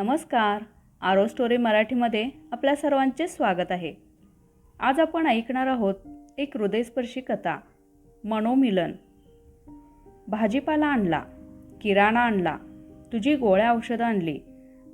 नमस्कार. आरो स्टोरी मराठीमध्ये आपल्या सर्वांचे स्वागत आहे. आज आपण ऐकणार आहोत एक हृदयस्पर्शी कथा मनोमिलन. भाजीपाला आणला किराणा आणला तुझी गोळ्या औषधं आणली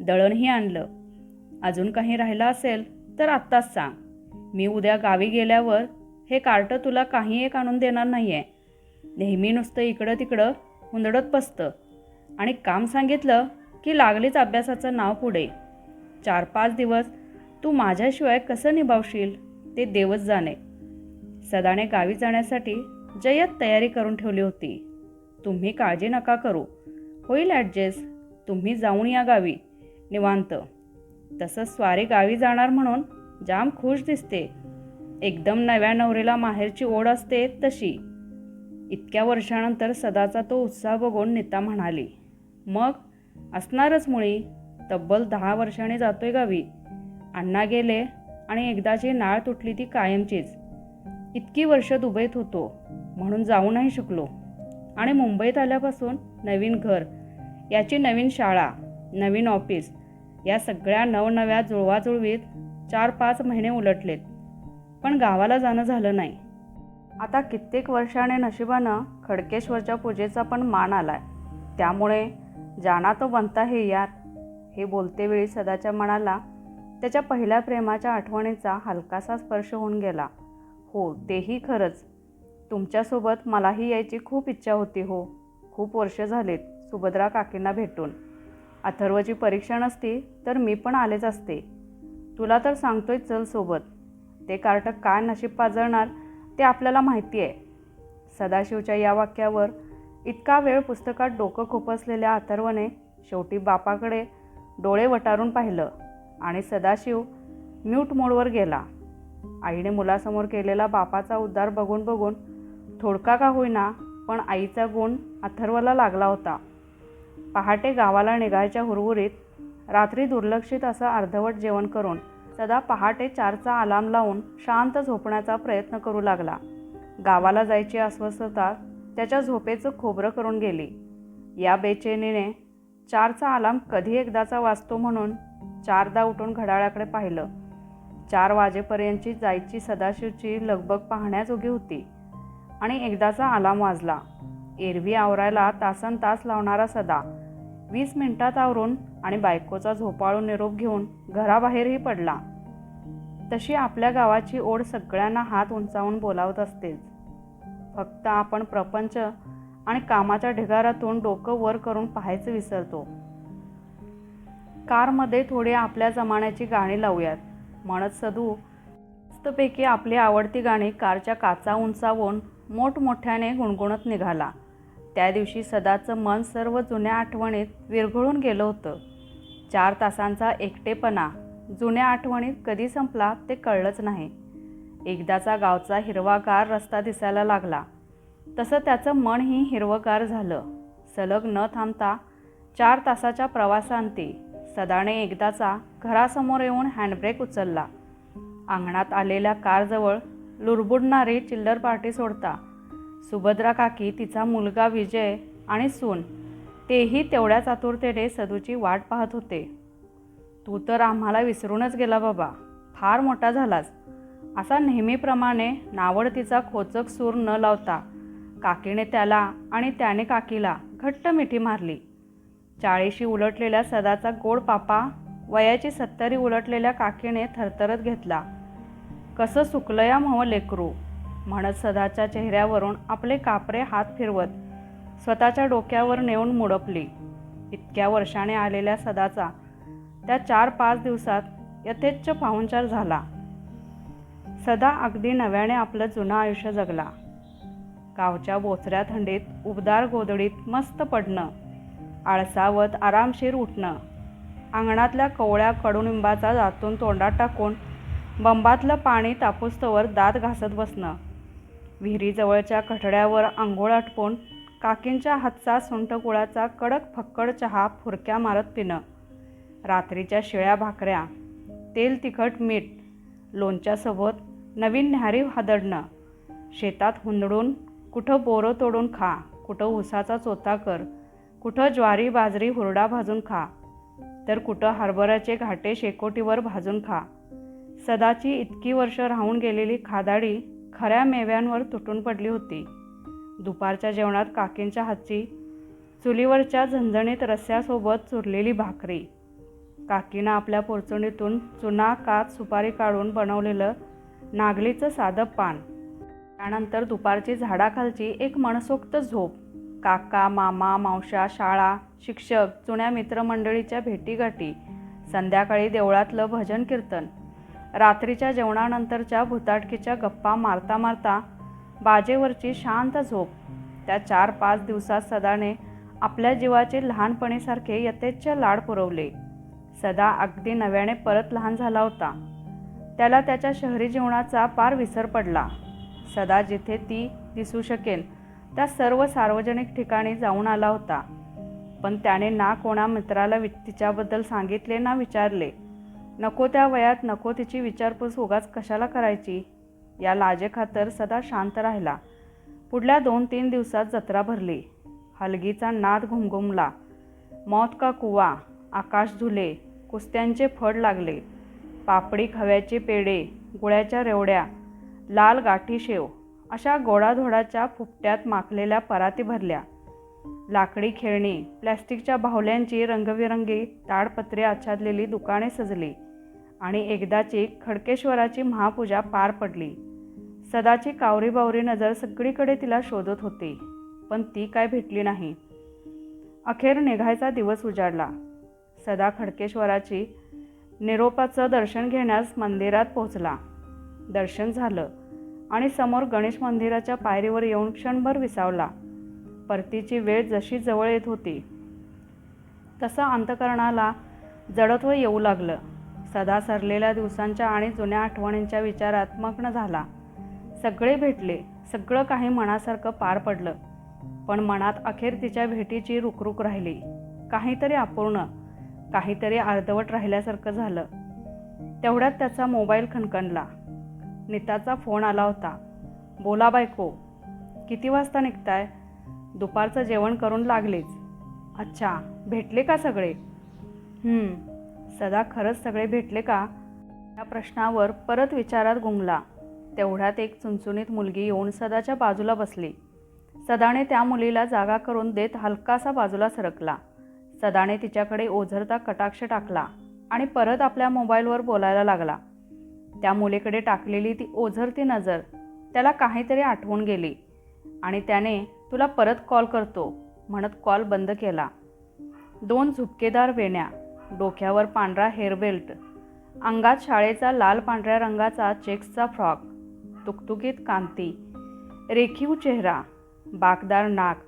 दळणही आणलं. अजून काही राहिलं असेल तर आत्ताच सांग. मी उद्या गावी गेल्यावर हे कार्ट तुला काही एक आणून देणार नाही आहे नेहमी नुसतं इकडं तिकडं हुंदडत बसतं. आणि काम सांगितलं की लागलीच अभ्यासाचं नाव पुढे. चार पाच दिवस तू माझ्याशिवाय कसं निभावशील? ते देवच जाणे. सदाने गावी जाण्यासाठी जयत तयारी करून ठेवली होती. तुम्ही काळजी नका करू. होईल ॲडजस्ट. तुम्ही जाऊन या गावी. निवांत. तसंच स्वारी गावी जाणार म्हणून जाम खुश दिसते. एकदम नव्या नवरीला माहेरची ओढ असते तशी. इतक्या वर्षानंतर सदाचा तो उत्साह बघून नीता म्हणाली मग असणारच मुळी तब्बल दहा वर्षाने जातोय गावी. अण्णा गेले आणि एकदाची नाळ तुटली ती कायमचीच. इतकी वर्ष दुबईत होतो म्हणून जाऊ नाही शकलो. आणि मुंबईत आल्यापासून नवीन घर याची नवीन शाळा नवीन ऑफिस या सगळ्या नवनव्या जुळवाजुळवीत चार पाच महिने उलटलेत. पण गावाला जाणं झालं नाही. आता कित्येक वर्षाने नशिबानं खडकेश्वरच्या पूजेचा पण मान आलाय. त्यामुळे जाना तो बनता हे यार हे बोलते वेळी सदाच्या मनाला त्याच्या पहिल्या प्रेमाच्या आठवणीचा हलकासा स्पर्श होऊन गेला. हो तेही खरंच. तुमच्यासोबत मलाही यायची खूप इच्छा होती हो. खूप वर्ष झालेत सुभद्रा काकींना भेटून. अथर्वची परीक्षा नसती तर मी पण आलेच असते. तुला तर सांगतोय चल सोबत. ते कार्ट काय नशीब पाजळणार ते आपल्याला माहिती आहे सदाशिवच्या या वाक्यावर इतका वेळ पुस्तकात डोकं खुपसलेल्या अथर्वने शेवटी बापाकडे डोळे वटारून पाहिलं आणि सदाशिव म्यूट मोडवर गेला. आईने मुलासमोर केलेला बापाचा उद्धार बघून बघून थोडका का होईना पण आईचा गुण अथर्वला लागला होता. पहाटे गावाला निघायच्या हुरहुरीत रात्री दुर्लक्षित असं अर्धवट जेवण करून सदा पहाटे चारचा अलार्म लावून शांत झोपण्याचा प्रयत्न करू लागला. गावाला जायची अस्वस्थता त्याच्या झोपेचं खोबरं करून गेली. या बेचैनीने चारचा अलार्म कधी एकदाचा वाजतो म्हणून चारदा उठून घड्याळाकडे पाहिलं. चार वाजेपर्यंतची जायची सदाशिवची लगबग पाहण्याजोगी होती आणि एकदाचा अलार्म वाजला. एरवी आवरायला तासन तास लावणारा सदा वीस मिनिटात आवरून आणि बायकोचा झोपाळू निरोप घेऊन घराबाहेरही पडला. तशी आपल्या गावाची ओढ सगळ्यांना हात उंचावून बोलावत असतेच. फक्त आपण प्रपंच आणि कामाच्या ढिगारातून डोकं वर करून पाहायचं विसरतो. कारमध्ये थोडी आपल्या जमान्याची गाणी लावूयात. म्हणत सदू मस्तपैकी आपली आवडती गाणी कारच्या काचा उंचावून मोठमोठ्याने गुणगुणत निघाला. त्या दिवशी सदाचं मन सर्व जुन्या आठवणीत विरघळून गेलं होतं. चार तासांचा एकटेपणा जुन्या आठवणीत कधी संपला ते कळलंच नाही. एकदाचा गावचा हिरवागार रस्ता दिसायला लागला. तसं त्याचं मनही हिरवगार झालं. सलग न थांबता चार तासाच्या प्रवासांती सदाने एकदाचा घरासमोर येऊन हँडब्रेक उचलला. अंगणात आलेल्या कारजवळ लुरबुडणारी चिल्लर पार्टी सोडता. सुभद्रा काकी तिचा मुलगा विजय आणि सून तेही तेवढ्याच आतुरतेने सदूची वाट पाहत होते. तू तर आम्हाला विसरूनच गेला बाबा. फार मोठा झालास. असा नेहमीप्रमाणे नावडतीचा खोचक सूर न लावता काकीने त्याला आणि त्याने काकीला घट्ट मिठी मारली. चाळीशी उलटलेल्या सदाचा गोड पापा वयाची सत्तरी उलटलेल्या काकीने थरथरत घेतला. कसं सुकलं या म्हव लेकरू? म्हणत सदाच्या चेहऱ्यावरून आपले कापरे हात फिरवत स्वतःच्या डोक्यावर नेऊन मुडपली. इतक्या वर्षाने आलेल्या सदाचा त्या चार पाच दिवसात यथेच्छ पाहुणचार झाला. सदा अगदी नव्याने आपलं जुनं आयुष्य जगला. गावच्या बोचऱ्या थंडीत उबदार गोदडीत मस्त पडणं आळसावत आरामशीर उठणं अंगणातल्या कवळ्या कडुनिंबाचा दातून तोंडात टाकून बंबातलं पाणी तापूस्तवर दात घासत बसणं विहिरीजवळच्या कठड्यावर आंघोळ आटपून काकींच्या हातचा सुंठकुळाचा कडक फक्कड चहा फुरक्या मारत पिणं रात्रीच्या शिळ्या भाकऱ्या तेल तिखट मीठ लोणच्यासोबत नवीन न्याहारी हादडणं शेतात हुंदडून कुठं बोरं तोडून खा कुठं ऊसाचा चोथा कर कुठं ज्वारी बाजरी हुरडा भाजून खा तर कुठं हरभऱ्याचे घाटे शेकोटीवर भाजून खा. सदाची इतकी वर्ष राहून गेलेली खादाडी खऱ्या मेव्यांवर तुटून पडली होती. दुपारच्या जेवणात काकींच्या हातची चुलीवरच्या झणझणीत रस्स्यासोबत चुरलेली भाकरी. काकीनं आपल्या पोरचणीतून चुना कात सुपारी काढून बनवलेलं नागलीचं साधं पान. त्यानंतर दुपारची झाडाखालची एक मनसोक्त झोप. काका मामा मावशा शाळा शिक्षक जुन्या मित्रमंडळीच्या भेटीगाठी संध्याकाळी देवळातलं भजन कीर्तन रात्रीच्या जेवणानंतरच्या भुताटकीच्या गप्पा मारता मारता बाजेवरची शांत झोप. त्या चार पाच दिवसात सदाने आपल्या जीवाचे लहानपणीसारखे यथेच्छ लाड पुरवले. सदा अगदी नव्याने परत लहान झाला होता. त्याला त्याच्या शहरी जीवनाचा पार विसर पडला. सदा जिथे ती दिसू शकेल त्या सर्व सार्वजनिक ठिकाणी जाऊन आला होता. पण त्याने ना कोणा मित्राला वि तिच्याबद्दल सांगितले ना विचारले. नको त्या वयात नको तिची विचारपूस उगाच कशाला करायची? या लाजेखातर सदा शांत राहिला. पुढल्या दोन तीन दिवसात जत्रा भरली. हलगीचा नाद घुमघुमला. मौत का कुवा आकाश झुले कुस्त्यांचे फड लागले. पापडी खव्याचे पेढे गुळ्याच्या रेवड्या लाल गाठी शेव अशा गोडाधोडाच्या फुपट्यात माखलेल्या पराती भरल्या. लाकडी खेळणी प्लॅस्टिकच्या बाहुल्यांची रंगविरंगी ताडपत्रे आच्छादलेली दुकाने सजली आणि एकदाची खडकेश्वराची महापूजा पार पडली. सदाची कावरीबावरी नजर सगळीकडे तिला शोधत होती पण ती काय भेटली नाही. अखेर निघायचा दिवस उजाडला. सदा खडकेश्वराची निरोपाचं दर्शन घेण्यास मंदिरात पोहोचला. दर्शन झालं आणि समोर गणेश मंदिराच्या पायरीवर येऊन क्षणभर विसावला. परतीची वेळ जशी जवळ येत होती तसं अंतकरणाला जडत्व येऊ लागलं. सदा सरलेल्या दिवसांच्या आणि जुन्या आठवणींच्या विचारात मग्न झाला. सगळे भेटले सगळं काही मनासारखं पार पडलं. पण मनात अखेर तिच्या भेटीची रुकरुक राहिली. काहीतरी अपूर्ण काहीतरी अर्धवट राहिल्यासारखं झालं. तेवढ्यात त्याचा मोबाईल खणखणला. नीताचा फोन आला होता. बोला बायको किती वाजता निघताय? दुपारचं जेवण करून लागलेच. अच्छा भेटले का सगळे? सदा खरंच सगळे भेटले का? या प्रश्नावर परत विचारात गुंगला. तेवढ्यात एक चुनचुनीत मुलगी येऊन सदाच्या बाजूला बसली. सदाने त्या मुलीला जागा करून देत हलकासा बाजूला सरकला. सदाने तिच्याकडे ओझरता कटाक्ष टाकला आणि परत आपल्या मोबाईलवर बोलायला लागला. त्या मुलीकडे टाकलेली ती ओझरती नजर त्याला काहीतरी आठवून गेली आणि त्याने तुला परत कॉल करतो म्हणत कॉल बंद केला. दोन झुपकेदार वेण्या डोक्यावर पांढरा हेअरबेल्ट अंगात शाळेचा लाल पांढऱ्या रंगाचा चेक्सचा फ्रॉक तुकतुकीत कांती रेखीव चेहरा बाकदार नाक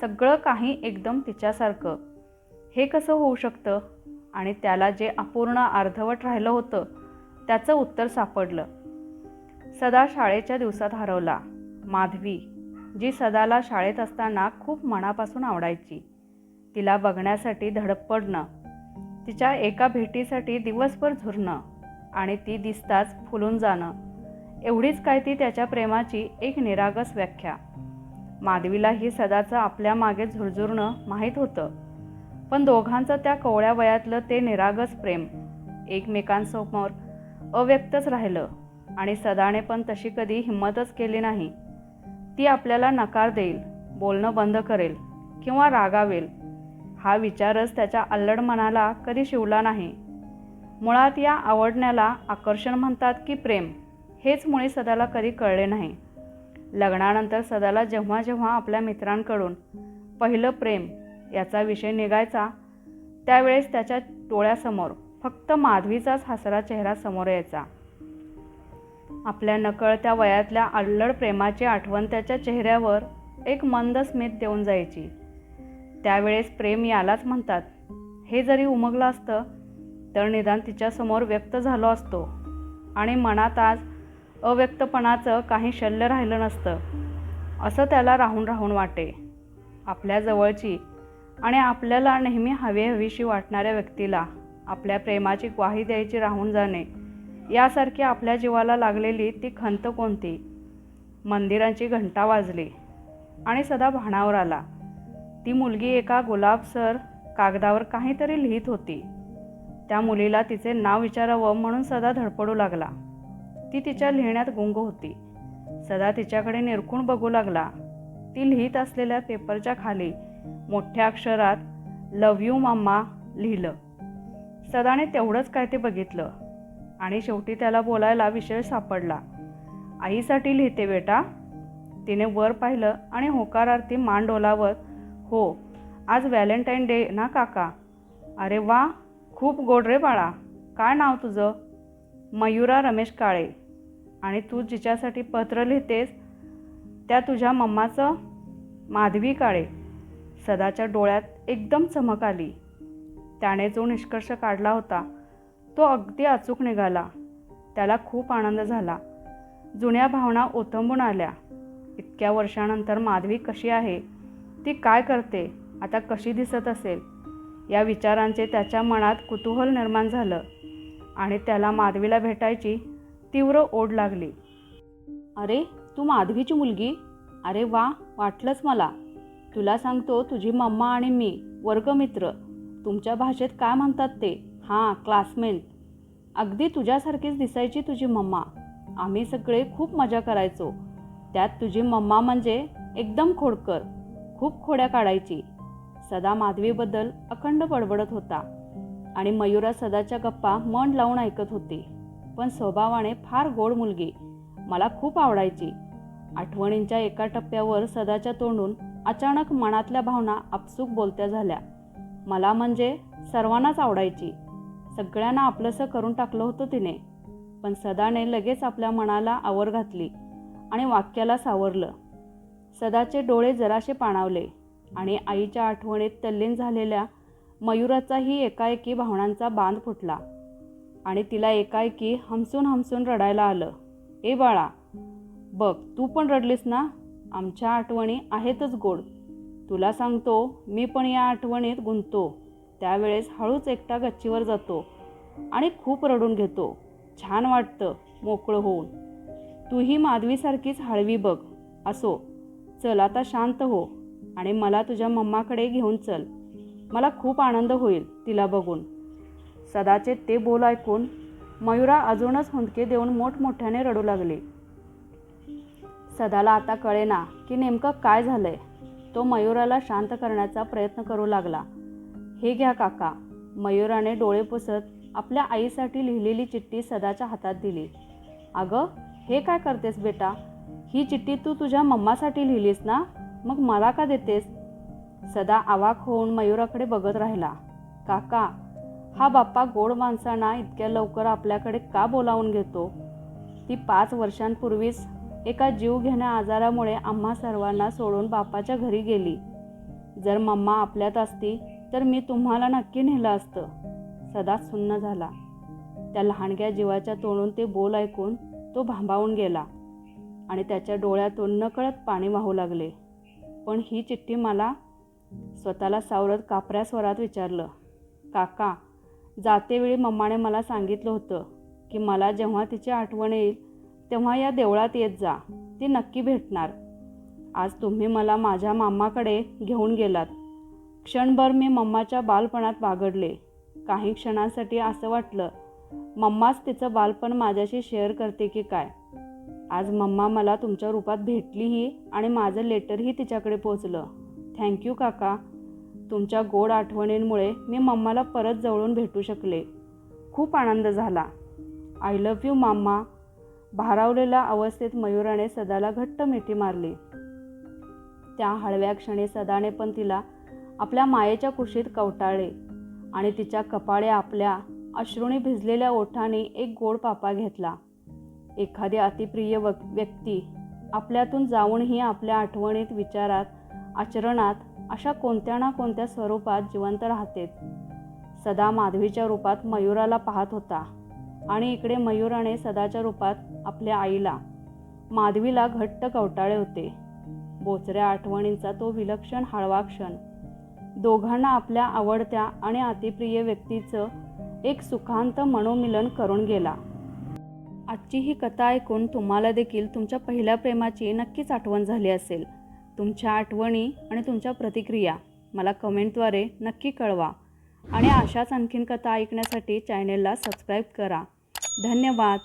सगळं काही एकदम तिच्यासारखं. हे कसं होऊ शकतं? आणि त्याला जे अपूर्ण अर्धवट राहिलं होतं त्याचं उत्तर सापडलं. सदा शाळेच्या दिवसात हरवला. माधवी जी सदाला शाळेत असताना खूप मनापासून आवडायची. तिला बघण्यासाठी धडपडणं तिच्या एका भेटीसाठी दिवसभर झुरणं आणि ती दिसताच फुलून जाणं एवढीच काय ती त्याच्या प्रेमाची एक निरागस व्याख्या. माधवीला ही सदाचं आपल्या मागे झुरझुरणं माहीत होतं. पण दोघांचं त्या कोवळ्या वयातलं ते निरागस प्रेम एकमेकांसमोर अव्यक्तच राहिलं आणि सदाने पण तशी कधी हिंमतच केली नाही. ती आपल्याला नकार देईल बोलणं बंद करेल किंवा रागावेल. हा विचारच त्याच्या अल्लड मनाला कधी शिवला नाही. मुळात या आवडण्याला आकर्षण म्हणतात की प्रेम हेच मुळे सदाला कधी कळले नाही. लग्नानंतर सदाला जेव्हा जेव्हा आपल्या मित्रांकडून पहिलं प्रेम याचा विषय निघायचा त्यावेळेस त्याच्या डोळ्यासमोर फक्त माधवीचाच हसरा चेहरा समोर यायचा. आपल्या नकळत्या वयातल्या अल्लड प्रेमाची आठवण त्याच्या चेहऱ्यावर एक मंद स्मित देऊन जायची. त्यावेळेस प्रेम यालाच म्हणतात. हे जरी उमगलं असतं तर निदान तिच्यासमोर व्यक्त झालो असतो. आणि मनात आज अव्यक्तपणाचं काही शल्य राहिलं नसतं. असं त्याला राहून राहून वाटे. आपल्या जवळची आणि आपल्याला नेहमी हवी हवीशी वाटणाऱ्या व्यक्तीला आपल्या प्रेमाची ग्वाही द्यायची राहून जाणे. यासारखी आपल्या जीवाला लागलेली ती खंत कोणती? मंदिरांची घंटा वाजली आणि सदा भाणावर आला. ती मुलगी एका गुलाबसर कागदावर काहीतरी लिहित होती. त्या मुलीला तिचे नाव विचारावं म्हणून सदा धडपडू लागला. ती तिच्या लिहिण्यात गुंग होती. सदा तिच्याकडे निरखून बघू लागला. ती लिहित असलेल्या पेपरच्या खाली मोठ्या अक्षरात लव यू मम्मा लिहिलं. सदाने तेवढंच काय ते बघितलं. आणि शेवटी त्याला बोलायला विषय सापडला. आईसाठी लिहिते बेटा. तिने वर पाहिलं आणि होकारार्थी मान डोलावत हो आज व्हॅलेंटाईन डे ना काका. अरे वा खूप गोड रे बाळा. काय नाव तुझं? मयुरा रमेश काळे. आणि तू जिच्यासाठी पत्र लिहितेस त्या तुझ्या मम्माचं? माधवी काळे. सदाच्या डोळ्यात एकदम चमक आली. त्याने जो निष्कर्ष काढला होता तो अगदी अचूक निघाला. त्याला खूप आनंद झाला. जुन्या भावना ओथंबून आल्या. इतक्या वर्षानंतर माधवी कशी आहे? ती काय करते? आता कशी दिसत असेल? या विचारांचे त्याच्या मनात कुतूहल निर्माण झालं आणि त्याला माधवीला भेटायची तीव्र ओढ लागली. अरे तू माधवीची मुलगी? अरे वा वाटलंच मला. तुला सांगतो तुझी मम्मा आणि मी वर्गमित्र तुमच्या भाषेत काय म्हणतात ते? हां क्लासमेट अगदी तुझ्यासारखीच दिसायची तुझी मम्मा. आम्ही सगळे खूप मजा करायचो. त्यात तुझी मम्मा म्हणजे एकदम खोडकर खूप खोड्या काढायची. सदा माधवीबद्दल अखंड बडबडत होता आणि मयुरा सदाच्या गप्पा मन लावून ऐकत होती. पण स्वभावाने फार गोड मुलगी मला खूप आवडायची. आठवणींच्या एका टप्प्यावर सदाच्या तोंडून अचानक मनातल्या भावना आपसूक बोलत्या झाल्या. मला म्हणजे सर्वांनाच आवडायची. सगळ्यांना आपलंसं करून टाकलं होतं तिने. पण सदाने लगेच आपल्या मनाला आवर घातली आणि वाक्याला सावरलं. सदाचे डोळे जराशे पाणावले आणि आईच्या आठवणीत तल्लीन झालेल्या मयुराचाही एकाएकी भावनांचा बांध फुटला. आणि तिला एकाएकी हमसून हमसून रडायला आलं. ए बाळा बघ तू पण रडलीस ना? आमच्या आठवणी आहेतच गोड. तुला सांगतो मी पण या आठवणीत गुंततो. त्यावेळेस हळूच एकटा गच्चीवर जातो आणि खूप रडून घेतो. छान वाटतं मोकळं होऊन. तूही माधवीसारखीच हळवी बघ. असो चल आता शांत हो आणि मला तुझ्या मम्माकडे घेऊन चल. मला खूप आनंद होईल तिला बघून. सदाचे ते बोल ऐकून मयुरा अजूनच हुंदके देऊन मोठमोठ्याने रडू लागली. सदाला आता कळेना की नेमकं काय झालंय. तो मयुराला शांत करण्याचा प्रयत्न करू लागला. हे घ्या काका. मयुराने डोळे पुसत आपल्या आईसाठी लिहिलेली चिठ्ठी सदाच्या हातात दिली. अगं हे काय करतेस बेटा? ही चिठ्ठी तू तुझ्या मम्मासाठी लिहिलीस ना? मग मला का देतेस? सदा आवाक होऊन मयुराकडे बघत राहिला. काका हा बाप्पा गोड माणसांना इतक्या लवकर आपल्याकडे का बोलावून घेतो? ती पाच वर्षांपूर्वीच एका जीव घेण्या आजारामुळे आम्हा सर्वांना सोडून बापाच्या घरी गेली. जर मम्मा आपल्यात असती तर मी तुम्हाला नक्की नेलं असतं. सदा सुन्न झाला. त्या लहानग्या जीवाच्या तोंडून ते बोल ऐकून तो भांबावून गेला आणि त्याच्या डोळ्यातून नकळत पाणी वाहू लागले. पण ही चिठ्ठी मला स्वतःला सावरत कापऱ्या स्वरात विचारलं काका जातेवेळी मम्माने मला सांगितलं होतं की मला जेव्हा तिची आठवण येईल तेव्हा या देवळात येत जा. ती नक्की भेटणार. आज तुम्ही मला माझ्या मामाकडे घेऊन गेलात. क्षणभर मी मम्माच्या बालपणात बागडले. काही क्षणांसाठी असं वाटलं मम्माच तिचं बालपण माझ्याशी शेअर करते की काय? आज मम्मा मला तुमच्या रूपात भेटलीही आणि माझं लेटरही तिच्याकडे पोचलं. थँक्यू काका. तुमच्या गोड आठवणींमुळे मी मम्माला परत जवळून भेटू शकले. खूप आनंद झाला. आय लव्ह यू माम्मा भारावलेल्या अवस्थेत मयुराने सदाला घट्ट मिठी मारली. त्या हळव्या क्षणी सदाने पण तिला आपल्या मायेच्या कुशीत कवटाळले आणि तिच्या कपाळे आपल्या अश्रुणी भिजलेल्या ओठाने एक गोड पापा घेतला. एखादी अतिप्रिय व्यक्ती आपल्यातून जाऊनही आपल्या आठवणीत विचारात आचरणात अशा कोणत्या ना कोणत्या स्वरूपात जिवंत राहतेत. सदा माधवीच्या रूपात मयुराला पाहत होता. आणि इकडे मयुराने सदाच्या रूपात आपल्या आईला. माधवीला घट्ट कवटाळे होते. बोचऱ्या आठवणींचा तो विलक्षण हळवा क्षण. दोघांना आपल्या आवडत्या आणि अतिप्रिय व्यक्तीचं एक सुखांत मनोमिलन करून गेला. आजची ही कथा ऐकून तुम्हाला देखील तुमच्या पहिल्या प्रेमाची नक्कीच आठवण झाली असेल. तुमच्या आठवणी आणि तुमच्या प्रतिक्रिया मला कमेंटद्वारे नक्की कळवा. आणि अशाच आणखीन कथा ऐकण्यासाठी चॅनेलला सबस्क्राईब करा. धन्यवाद.